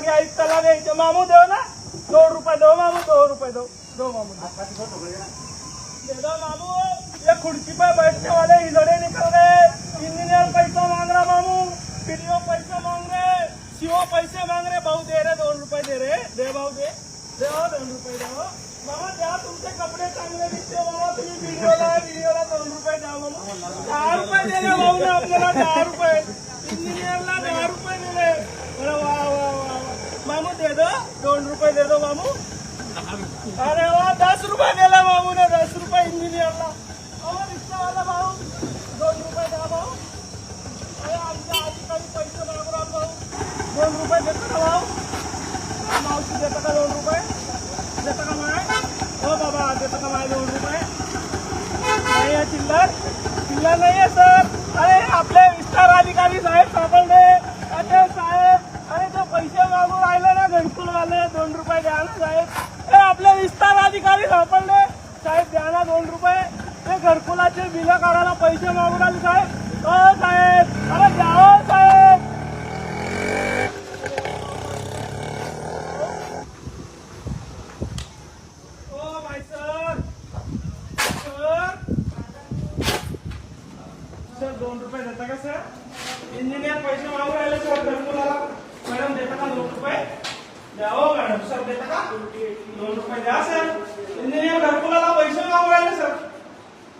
विभागीय आयुक्ताला द्यायचं मामू देव ना? दोन रुपये दो मामू दोन रुपये दो दो मामू दे दो मामू. ये खुर्ची पे बैठने वाले हिलड़े निकल गए इंजीनियर पैसा मांग रहा मामू. पीडीओ पैसा मांग रहे सीओ पैसे मांग रहे भाऊ दे रहे दोन रुपये दे रहे दे भाऊ दे. दे हो, दोन रुपये दे हो. मामा द्या तुमचे कपडे चांगले दिसते बाबा तुम्ही व्हिडिओला व्हिडिओला दोन रुपये द्या मामू. दहा रुपये दिले भाऊ आपल्याला दहा रुपये. इंजिनियरला दहा रुपये दिले अरे वा वा. मामू दे दो दोन रुपये दे दो मामू. अरे वा दस रुपये दिला मामू ने दस रुपये इंजिनियरला अहो रिक्षावाला भाऊ दोन रुपये द्या भाऊ अरे आमच्या अधिकारी पैसे मागू राहिलो भाऊ दोन रुपये देतो का भाऊ मावशी देतं का दोन रुपये? देतं का माय? हो बाबा देतं का माय दोन रुपये? नाही आहे चिल्लर. चिल्लर नाही आहे सर. अरे आपले विस्तार अधिकारी साहेब सापडले अरे साहेब अरे ते पैसे मागून राहिले ना घरकुल वाले दोन रुपये द्या ना साहेब. हे आपले विस्तार अधिकारी सापडले. साहेब द्या ना दोन रुपये. ते घरकुलाचे बिलं काढायला पैसे मागू राहिले साहेब अरे द्या हो साहेब oh my sir sir sir दोन रुपये देता का सर इंजिनियर पैसे मागून राहिले सर घरकुलाला मॅडम देता का दोन रुपये द्या हो मॅडम सर देता का दोन रुपये द्या सर इंजिनियर घरकुलाला पैसे राहिले सर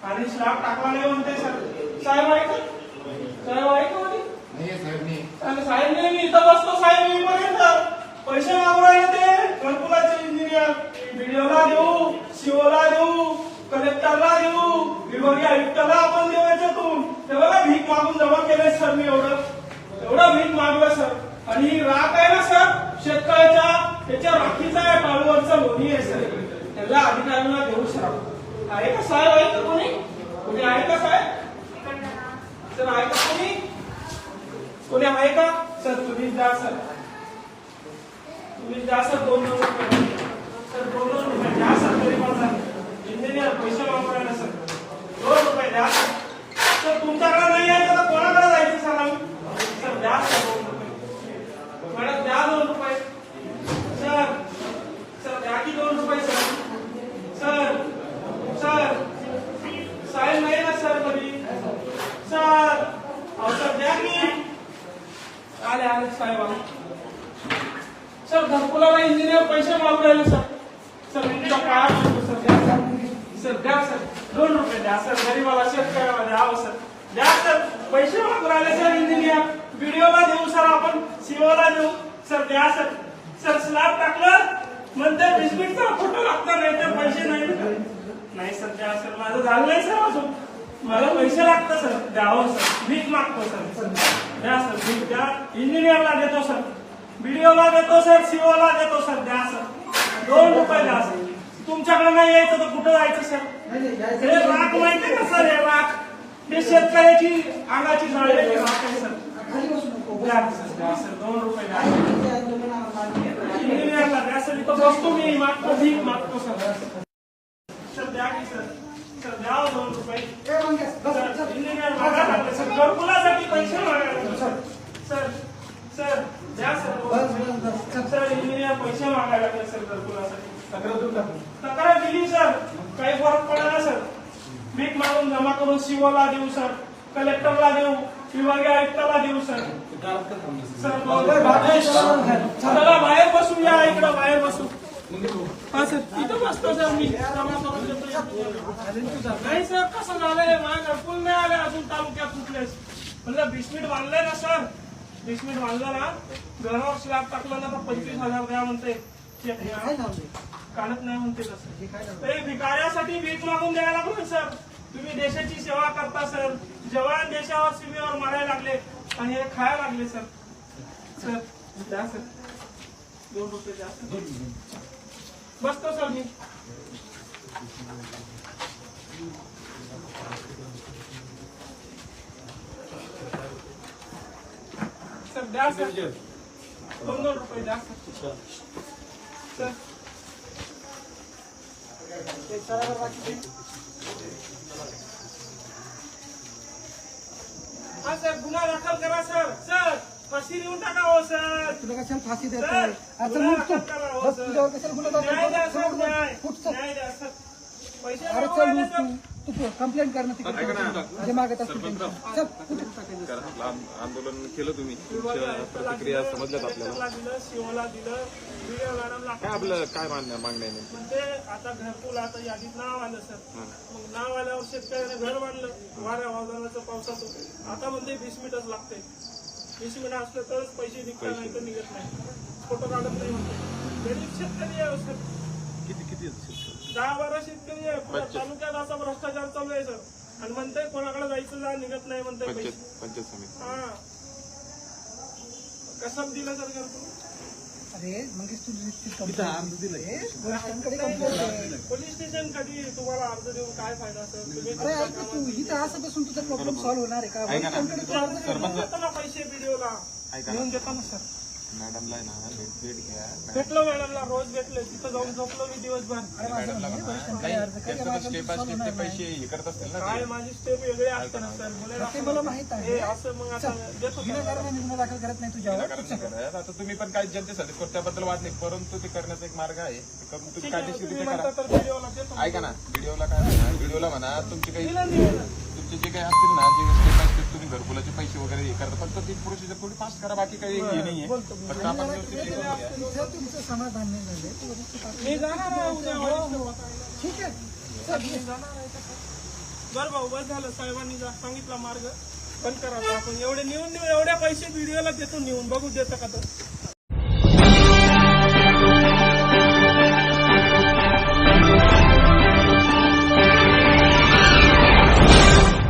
आणि स्लॅब टाकला नाही म्हणते सर साहेब आहे का साहेब आहे का म्हणे? नाही साहेब मी आणि साहेब नाही मी इथं बसतो साहेब मी पर्यंत पैसे मागून राहिले ते घरकुलाचे इंजिनियर व्हिडिओला देऊ सीओला देऊ कलेक्टरला देऊ विभागीय आयुक्ताला आपण देऊ याच्यातून ते बघा भीक मागून जमा केलंय सर मी एवढं एवढं भीक मागलं सर आणि राख आहे ना सर शेतकऱ्याच्या त्याच्या राखीचा या टाळूवरचा लोणी आहे सर. त्याला अधिकाऱ्यांना देऊ सर आहे का साहेब? आहे का कोणी? कोणी आहे का साहेब? सर आहे का कोणी? कोणी आहे का? सर तुम्ही जा सर. तुम्ही जा सर दोन दोन रुपये. सर दोन दोन रुपये द्या सर तरी पण सर. इंजिनियर पैसे वापरायला सर. दोन रुपये द्या सर. सर तुमच्याकडे नाही आहे तर कोणाकडे जायचं सर आम्ही सर द्या सर दोन रुपये मॅडम द्या दोन रुपये सर सर द्या की दोन रुपये सर सर सर साहेब नाही ना सर कधी सर अहो सर द्या की आले आले साहेब आले. सर घरकुलाला इंजिनियर पैसे मागून राहिले सर. सर तुमचा काय म्हणतो सर. द्या सर. सर द्या सर. दोन रुपये द्या सर. गरीबाला शेतकऱ्याला द्यावं सर. द्या सर. पैसे मागून राहिले सर इंजिनियर व्हिडिओला देऊ सर आपण. सीओला देऊ. सर द्या सर. सर स्लॅब टाकलं. म्हणते बिस्किटचा फोटो लागतो नाही तर पैसे नाही. नाही सर द्या सर. माझं झालं नाही सर अजून. मला पैसे लागतं सर. द्यावं सर. भीक मागतो सर. द्या सर द्या इंजिनियरला देतो सर. व्हिडिओला देतो सर सीओला देतो सर द्या सर. दोन रुपये द्या सर. तुमच्याकडे नाही यायचं तर कुठं जायचं सर? हे राख माहिती का सर हे राख? हे शेतकऱ्याची अंगाची जाळलेली राख आहे सर. द्या सर द्या सर दोन रुपये द्या इंजिनियरला द्या सर इथं बसतो मी मागतो भीक मागतो सर. सर द्या की सर. सर द्या हो दोन रुपये. इंजिनियर लागले. सर घरकुलासाठी पैसे मागायला लागले सर सर सर द्या सर दोन रुपये. सर इंजिनियर पैसे मागायला लागले सर घरकुलासाठी तक्रार दिली सर काही फरक पडला सर भीक मागून जमा करून सीओला देऊ सर कलेक्टरला देऊ विभागीय आयुक्ताला देऊ सर सर चला बाहेर बसू या इकडं बाहेर बसू हा सर तिथं बसतो सर मी जमा करून देतो. नाही सर कसं झालंय? माझ्या घरकुल नाही आले अजून तालुक्यात कुठलेच. म्हणलं बिस्किट बांधलंय ना सर बिस्मिट बांधलं ना घरावर स्लॅब टाकलं ना तर पंचवीस हजार द्या म्हणते. काढत नाही म्हणते तसं. ते भिकाऱ्यासाठी भीक मागून द्यायला लागलो सर. तुम्ही देशाची सेवा करता सर. जवान देशावर सीमेवर मारायला लागले आणि हे खायला लागले सर. सर द्या सर. दोन रुपये द्या सर. बसतो सर मी. सर द्या सर दोन दोन रुपये अरे मागू चल राहिले उठ सर. तू तू कंप्लेंट कर ना. तिकडे जे मागत असतील त्यांची. चल उठ. कारण आंद- आंदोलन केलं तुम्ही. तुमच्या प्रतिक्रिया समजल्यात आपल्याला. कलेक्टरला दिलं सीओला दिलं व्हिडिओ मॅडमला काय आपलं काय मागण्या मागण्या आहे? नेमकी? आता घरकुल आता यादीत नाव आलं सर. मग नाव आल्यावर शेतकऱ्याने घर बांधलं. वाऱ्या वादळाचं पावसाचं आता म्हणते वीस मिनिटच लागते. वीस मिनिट असलं तरच पैसे निघतात नाही तर निघत नाही. फोटो काढत नाही म्हणते. गरीब शेतकरी आहे हो सर. किती किती? दहा बारा शेतकरी आहे पुऱ्या तालुक्यात असा भ्रष्टाचार चालू आहे सर. आणि म्हणते कोणाकडे जायचं जा निघत नाही म्हणते पैसे. पंचायत पंचायत समिती. हा. कसं दिलं सर घरकुल अरे मंगेश तू ए, पोलिसांकडे complaint आहे. पोलीस स्टेशन कधी तुम्हाला अर्ज देऊन काय फायदा सर? तुम्ही अरे ऐक तू इथं असं बसून तुझा प्रॉब्लेम सॉल्व्ह होणार आहे का? पोलिसांकडे तू अर्ज कर. देऊन देतो ना पैसे व्हिडिओला ऐका देऊन देतो ना सर. मॅडमला आहे ना भेट भेट घ्या. भेटलो मॅडमला रोज भेटले. तिथं जाऊन झोपलो मी दिवसभर. अरे कर. त्यांचं माझं स्टेप बाय स्टेप ते पैसे. हे करत असतील ना काय माझी स्टेप वेगळे असते ना सर. ते मला माहीत आहे. हे असं मग आता देतो गुन्हा दाखल करत नाही तुझ्यावर. कारण नाही करत. आता तुम्ही पण काय जनतेसाठी करतो त्याबद्दल वाद नाही परंतु ते करण्याचा एक मार्ग आहे. ते करून तुम्ही ठीक आहे, कायदेशीर तुम्ही रित्या म्हणता करा. तर व्हिडिओला देतो. ऐका ना व्हिडिओला काय म्हणा व्हिडिओला म्हणा तुमचे काही दिलं. तुमचे जे काही असतील ना जे स्टेप बाय स्टेप तुम्ही घरकुलाचे पैसे वगैरे हे करता फक्त ती प्रोसिजर थोडी फास्ट करा बाकी काही हे नाहीये. फक्त आपण व्यवस्थित हे करून घ्या. इथं तुमचं समाधान नाही झालं तू वरिष्ठ पातळीवर- मी जाणार आहे उद्या वरिष्ठ पातळीला. ठीक आहे. सर, मी जाणार आहे का? सर? बरं भाऊ बस झालं. साहेबांनी जा- सांगितला मार्ग. बंद करा. आपण एवढे नेऊन नेऊन एवढ्या पैसे व्हिडिओला देतो नेऊन. बघू देतं का तर